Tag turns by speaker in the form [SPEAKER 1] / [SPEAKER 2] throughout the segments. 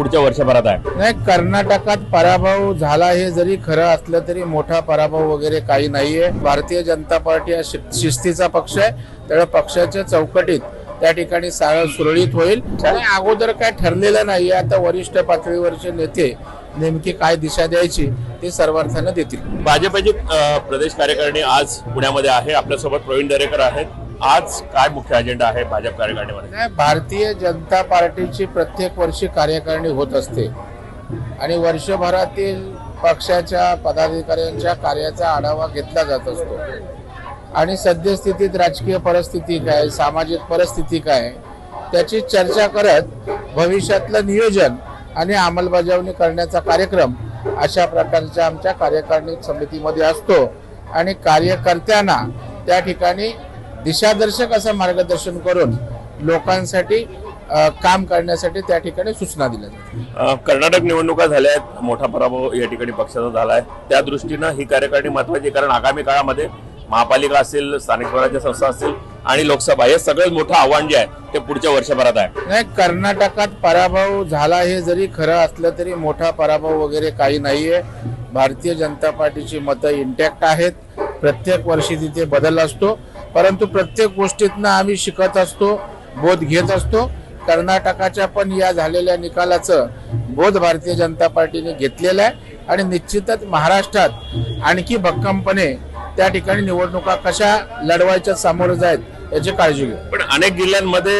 [SPEAKER 1] पुढच्या वर्षभरात आहे.
[SPEAKER 2] नाही कर्नाटकात पराभव झाला हे जरी खरं असलं तरी मोठा पराभव वगैरे काही नाहीये. भारतीय जनता पार्टी हा शिस्तीचा पक्ष आहे. त्यामुळे पक्षाच्या चौकटीत त्या ठिकाणी सारं सुरळीत होईल. आणि अगोदर काय ठरलेलं नाहीये. आता वरिष्ठ पातळीवरचे नेते नेमकी काय दिशा द्यायची ते सर्वार्थानं देतील.
[SPEAKER 1] भाजपची प्रदेश कार्यकारिणी आज पुण्यामध्ये आहे. आपल्यासोबत प्रवीण दरेकर आहेत. आज काय मुख्य अजेंडा आहे भाजप कार्यकारिणीमध्ये?
[SPEAKER 2] नाही भारतीय जनता पार्टीची प्रत्येक वर्षी कार्यकारिणी होत असते. आणि वर्षभरातील पक्षाच्या पदाधिकाऱ्यांच्या कार्याचा आढावा घेतला जात असतो. आणि सद्यस्थितीत राजकीय परिस्थिती काय सामाजिक परिस्थिती काय त्याची चर्चा करत भविष्यातलं नियोजन आणि अंमलबजावणी करण्याचा कार्यक्रम अशा प्रकारच्या आमच्या कार्यकारिणी समितीमध्ये असतो. आणि कार्यकर्त्यांना त्या ठिकाणी दिशादर्शक असं मार्गदर्शन करून लोकांसाठी काम करण्यासाठी त्या ठिकाणी सूचना दिल्या
[SPEAKER 1] कर्नाटक निवडणुका झाल्या आहेत. मोठा पराभव या ठिकाणी पक्षाचा झाला आहे त्या दृष्टीनं ही कार्यकारिणी महत्वाची आहे, कारण आगामी काळामध्ये महापालिका असेल स्थानिक स्वराज्य संस्था असेल आणि लोकसभा हे सगळ्यात मोठं आव्हान जे आहे ते पुढच्या वर्षभरात आहे.
[SPEAKER 2] नाही कर्नाटकात पराभव झाला हे जरी खरं असलं तरी मोठा पराभव वगैरे काही नाहीये. भारतीय जनता पार्टीची मतं इंटॅक्ट आहेत. प्रत्येक वर्षी तिथे बदल असतो. परंतु प्रत्येक गोष्टीतनं आम्ही शिकत असतो बोध घेत असतो. कर्नाटकाच्या पण या झालेल्या निकालाचं बोध भारतीय जनता पार्टीने घेतलेलं आहे. आणि निश्चितच महाराष्ट्रात आणखी भक्कमपणे त्या ठिकाणी निवडणुका कशा लढवायच्या सामोरं जायत याची काळजी घेऊ.
[SPEAKER 1] पण अनेक जिल्ह्यांमध्ये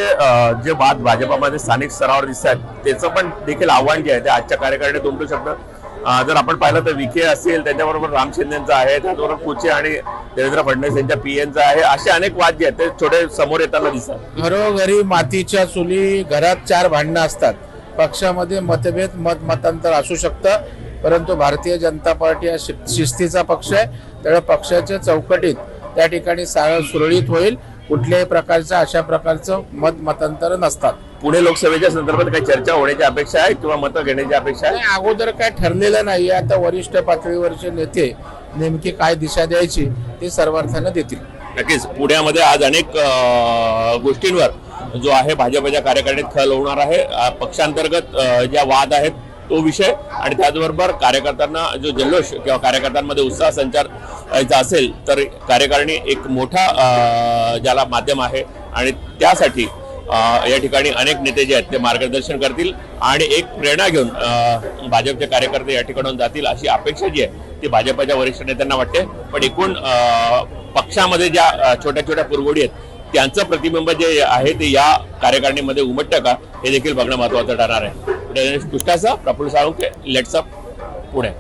[SPEAKER 1] जे वाद भाजपामध्ये स्थानिक स्तरावर दिसत आहेत त्याचं पण देखील आव्हान जे आहे ते आजच्या कार्यकारिणीत उमटू शकतं. जर आपण पाहिलं तर विखे असेल त्याच्याबरोबर राम शिंदेचं आहे त्याचबरोबर कुचे आणि देवेंद्र फडणवीस यांच्या पीएनचं आहे असे अनेक वाद्य आहेत ते छोटे समोर येताना दिसतात.
[SPEAKER 2] घरोघरी मातीच्या चुली घरात चार भांडणं असतात. पक्षामध्ये मतभेद मत मतांतर असू शकतं परंतु भारतीय जनता पार्टी हा शि- शिस्तीचा पक्ष आहे. त्यामुळे पक्षाच्या चौकटीत त्या ठिकाणी सारं सुरळीत होईल. कुठल्याही प्रकारचं अशा प्रकारचं मत मतांतर नसतात.
[SPEAKER 1] पुणे लोकसभेच्या संदर्भात काही चर्चा होण्याची अपेक्षा आहे किंवा मतं घेण्याची अपेक्षा आहे?
[SPEAKER 2] अगोदर काय ठरलेलं नाहीये आता वरिष्ठ पातळीवरचे नेते नेमकी काय दिशा द्यायची ते सर्वार्थानं देतील.
[SPEAKER 1] नक्कीच. पुण्यामध्ये आज अनेक अ, गोष्टींवर जो आहे भाजपच्या कार्यकारिणीत खल होणार आहे. अ, पक्षांतर्गत अ, ज्या वाद आहेत तो विषय आणि त्याचबरोबर कार्यकर्त्यांना जो जल्लोष किंवा कार्यकर्त्यांमध्ये उत्साह संचार असेल तर कार्यकारिणी एक मोठा ज्याला माध्यम आहे आणि त्यासाठी या ठिकाणी अनेक नेते जे आहेत ते मार्गदर्शन करतील आणि एक प्रेरणा घेऊन भाजपचे कार्यकर्ते या ठिकाणून जातील अशी अपेक्षा जी आहे ती भाजपच्या वरिष्ठ नेत्यांना वाटते. पण एकूण पक्षामध्ये ज्या छोट्या छोट्या पुरवडी आहेत त्यांचं प्रतिबिंब जे आहे ते या कार्यकारिणीमध्ये उमटतं का हे देखील बघणं महत्वाचं ठरणार आहे. पुढे पुष्टाचा प्रफुल्ल साळुंके लेट्सअप पुणे.